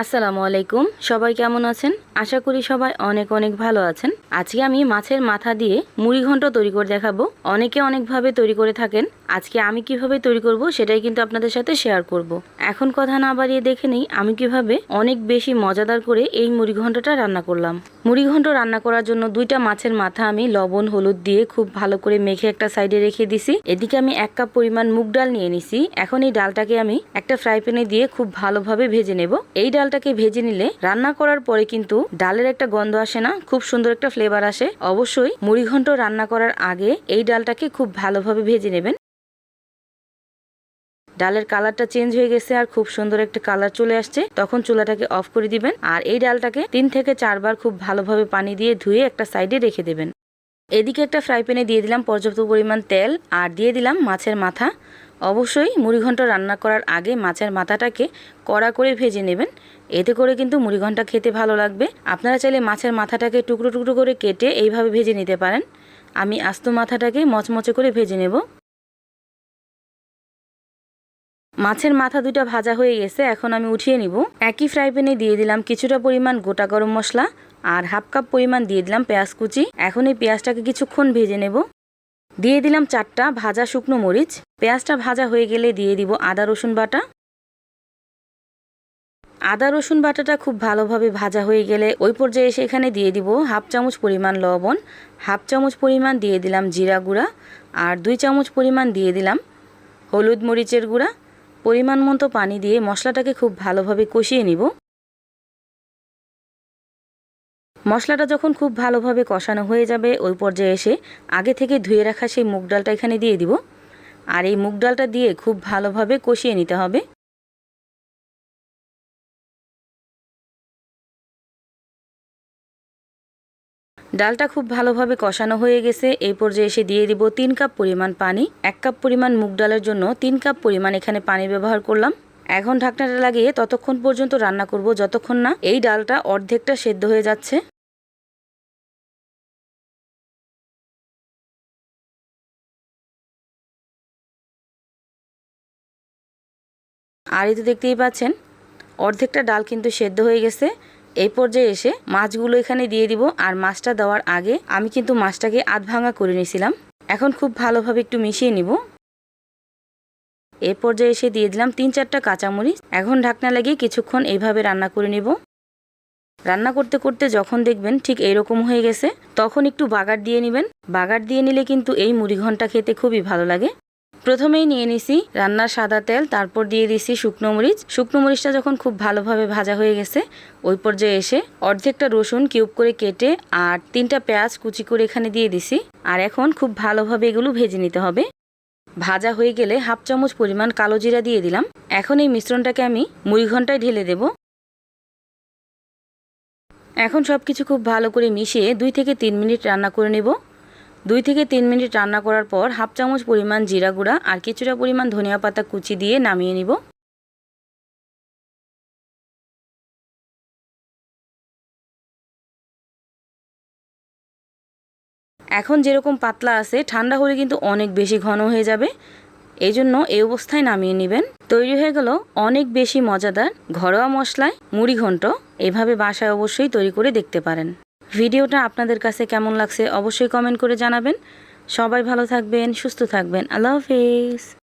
আসসালামু আলাইকুম। সবাই কেমন আছেন? আশা করি সবাই অনেক অনেক ভালো আছেন। আজকে আমি মাছের মাথা দিয়ে মুড়ি ঘন্ট তৈরি করে দেখাবো। অনেকে অনেকভাবে তৈরি করে থাকেন। আজকে আমি কীভাবে তৈরি করব সেটাই কিন্তু আপনাদের সাথে শেয়ার করব। এখন কথা না বাড়িয়ে দেখে নেই, আমি কীভাবে অনেক বেশি মজাদার করে এই মুড়ি ঘন্টটা রান্না করলাম। মুড়ি ঘন্ট রান্না করার জন্য দুইটা মাছের মাথা আমি লবণ, হলুদ দিয়ে খুব ভালো করে মেখে একটা সাইডে রেখে দিছি। এদিকে আমি এক কাপ পরিমাণ মুগ ডাল নিয়ে নিছি। এখন এই ডালটাকে আমি একটা ফ্রাই প্যানে দিয়ে খুব ভালোভাবে ভেজে নেব। এই ডালটাকে ভেজে নিলে রান্না করার পরে কিন্তু ডালের একটা গন্ধ আসে না, খুব সুন্দর একটা ফ্লেভার আসে। অবশ্যই মুড়ি ঘন্ট রান্না করার আগে এই ডালটাকে খুব ভালোভাবে ভেজে নেবেন। ডালের কালারটা চেঞ্জ হয়ে গেছে আর খুব সুন্দর একটা কালার চলে আসছে। তখন চুলাটাকে অফ করে দিবেন আর এই ডালটাকে তিন থেকে চারবার খুব ভালোভাবে পানি দিয়ে ধুয়ে একটা সাইডে রেখে দেবেন। এদিকে একটা ফ্রাই প্যানে দিয়ে দিলাম পর্যাপ্ত পরিমাণ তেল আর দিয়ে দিলাম মাছের মাথা। অবশ্যই মুড়িঘণ্ট রান্না করার আগে মাছের মাথাটাকে কড়া করে ভেজে নেবেন। এতে করে কিন্তু মুড়িঘণ্টা খেতে ভালো লাগবে। আপনারা চাইলে মাছের মাথাটাকে টুকরো টুকরো করে কেটে এইভাবে ভেজে নিতে পারেন। আমি আস্ত মাথাটাকে মচমচে করে ভেজে নেব। মাছের মাথা দুটা ভাজা হয়ে গেছে, এখন আমি উঠিয়ে নিব। একই ফ্রাই প্যানে দিয়ে দিলাম কিছুটা পরিমাণ গোটা গরম মশলা আর হাফ কাপ পরিমাণ দিয়ে দিলাম পেঁয়াজ কুচি। এখন এই পেঁয়াজটাকে কিছুক্ষণ ভেজে নেব। দিয়ে দিলাম চারটা ভাজা শুকনো মরিচ। পেঁয়াজটা ভাজা হয়ে গেলে দিয়ে দিব আদা, রসুন বাটা। আদা, রসুন বাটাটা খুব ভালোভাবে ভাজা হয়ে গেলে ওই পর্যায়ে এসে এখানে দিয়ে দিব হাফ চামচ পরিমাণ লবণ, হাফ চামচ পরিমাণ দিয়ে দিলাম জিরা গুঁড়া আর দুই চামচ পরিমাণ দিয়ে দিলাম হলুদ মরিচের গুঁড়া। পরিমাণ মতো পানি দিয়ে মশলাটাকে খুব ভালোভাবে কষিয়ে নিব। মশলাটা যখন খুব ভালোভাবে কষানো হয়ে যাবে ওই পর্যায়ে এসে আগে থেকে ধুয়ে রাখা সেই মুগ ডালটা এখানে দিয়ে দিব। আর এই মুগ ডালটা দিয়ে খুব ভালোভাবে কষিয়ে নিতে হবে। ডালটা খুব ভালোভাবে কষানো হয়ে গেছে। এই পর্যায়ে এসে দিয়ে দিব তিন কাপ পরিমাণ পানি। এক কাপ পরিমাণ মুগ ডালের জন্য তিন কাপ পরিমাণ এখানে পানি ব্যবহার করলাম। এখন ঢাকনাটা লাগিয়ে ততক্ষণ পর্যন্ত রান্না করব, যতক্ষণ না এই ডালটা অর্ধেকটা সেদ্ধ হয়ে যাচ্ছে। আর এই তো দেখতেই পাচ্ছেন, অর্ধেকটা ডাল কিন্তু সেদ্ধ হয়ে গেছে। এই পর্যায়ে এসে মাছগুলো এখানে দিয়ে দিব আর মাছটা দেওয়ার আগে আমি কিন্তু মাছটাকে আধ ভাঙা করে নিয়েছিলাম। এখন খুব ভালোভাবে একটু মিশিয়ে নিব। এ পর্যায়ে এসে দিয়ে দিলাম তিন চারটা কাঁচামরিচ। এখন ঢাকনা লাগিয়ে কিছুক্ষণ এইভাবে রান্না করে নিব। রান্না করতে করতে যখন দেখবেন ঠিক এইরকম হয়ে গেছে, তখন একটু বাগার দিয়ে নেবেন। বাগার দিয়ে নিলে কিন্তু এই মুড়ি ঘণ্টা খেতে খুবই ভালো লাগে। প্রথমেই নিয়ে নিছি রান্নার সাদা তেল, তারপর দিয়ে দিছি শুকনো মরিচ। শুকনো মরিচটা যখন খুব ভালোভাবে ভাজা হয়ে গেছে, ওই পর্যায়ে এসে অর্ধেকটা রসুন কিউব করে কেটে আর তিনটা পেঁয়াজ কুচি করে এখানে দিয়ে দিছি। আর এখন খুব ভালোভাবে এগুলো ভেজে নিতে হবে। ভাজা হয়ে গেলে হাফ চামচ পরিমাণ কালো জিরা দিয়ে দিলাম। এখন এই মিশ্রণটাকে আমি মুড়ি ঘন্টায় ঢেলে দেব। এখন সব কিছু খুব ভালো করে মিশিয়ে দুই থেকে তিন মিনিট রান্না করে নেব। দুই থেকে তিন মিনিট রান্না করার পর হাফ চামচ পরিমাণ জিরা গুঁড়া আর কিছুটা পরিমাণ ধনিয়া পাতা কুচি দিয়ে নামিয়ে নিব। এখন যেরকম পাতলা আছে, ঠান্ডা হলে কিন্তু অনেক বেশি ঘন হয়ে যাবে। এই জন্য এই অবস্থায় নামিয়ে নেবেন। তৈরি হয়ে গেল অনেক বেশি মজাদার ঘরোয়া মশলায় মুড়ি ঘন্ট এভাবে বাসায় অবশ্যই তৈরি করে দেখতে পারেন। ভিডিওটা আপনাদের কাছে কেমন লাগছে অবশ্যই কমেন্ট করে জানাবেন। সবাই ভালো থাকবেন, সুস্থ থাকবেন। আল্লাহ হাফিজ।